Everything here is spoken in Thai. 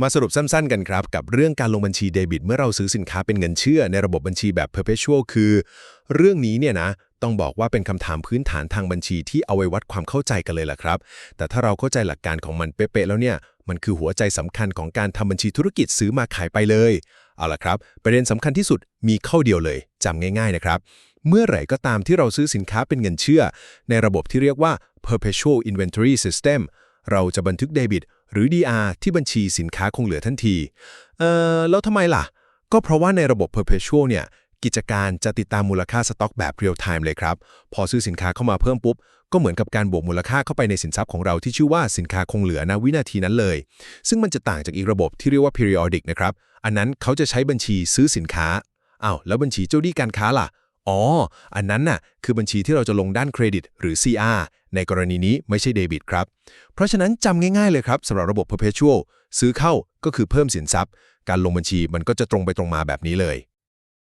มาสรุปสั้นๆกันครับ กับเรื่องการลงบัญชีเดบิต เมื่อเราซื้อสินค้าเป็นเงินเชื่อในระบบบัญชีแบบ perpetual คือ เรื่องนี้เนี่ยนะต้องบอกว่าเป็นคำถามพื้นฐานทางบัญชีที่เอาไว้วัดความเข้าใจกันเลยล่ะครับ แต่ถ้าเราเข้าใจหลักการของมันเป๊ะๆแล้วเนี่ย มันคือหัวใจสำคัญของการทำบัญชีธุรกิจซื้อมาขายไปเลย เอาล่ะครับ ประเด็นสำคัญที่สุดมีเข้าเดียวเลยจำง่าย ๆ นะครับ เมื่อไหร่ก็ตามที่เราซื้อสินค้าเป็นเงินเชื่อ ในระบบที่เรียกว่า perpetual inventory system เราจะบันทึกเดบิต หรือ DR ที่บัญชีสินค้าคงเหลือทันที เอ่อ แล้วทำไมล่ะ ก็เพราะว่าในระบบ perpetual เนี่ย กิจการจะติดตามมูลค่าสต็อกแบบ real time เลยครับ พอซื้อสินค้าเข้ามาเพิ่มปุ๊บ ก็เหมือนกับการบวกมูลค่าเข้าไปในสินทรัพย์ของเราที่ชื่อว่าสินค้าคงเหลือณวินาทีนั้นเลย ซึ่งมันจะต่างจากอีกระบบที่เรียกว่า periodic นะครับ อันนั้นเขาจะใช้บัญชีซื้อสินค้าอ้าวแล้วบัญชีเจ้าหนี้การค้าล่ะ อ๋อ อันนั้นน่ะ คือบัญชีที่เราจะลงด้านเครดิต หรือ CR ในกรณีนี้ไม่ใช่เดบิตครับ เพราะฉะนั้นจำง่ายๆเลยครับสำหรับระบบ perpetual ซื้อเข้าก็คือเพิ่มสินทรัพย์ การลงบัญชีมันก็จะตรงไปตรงมาแบบนี้เลย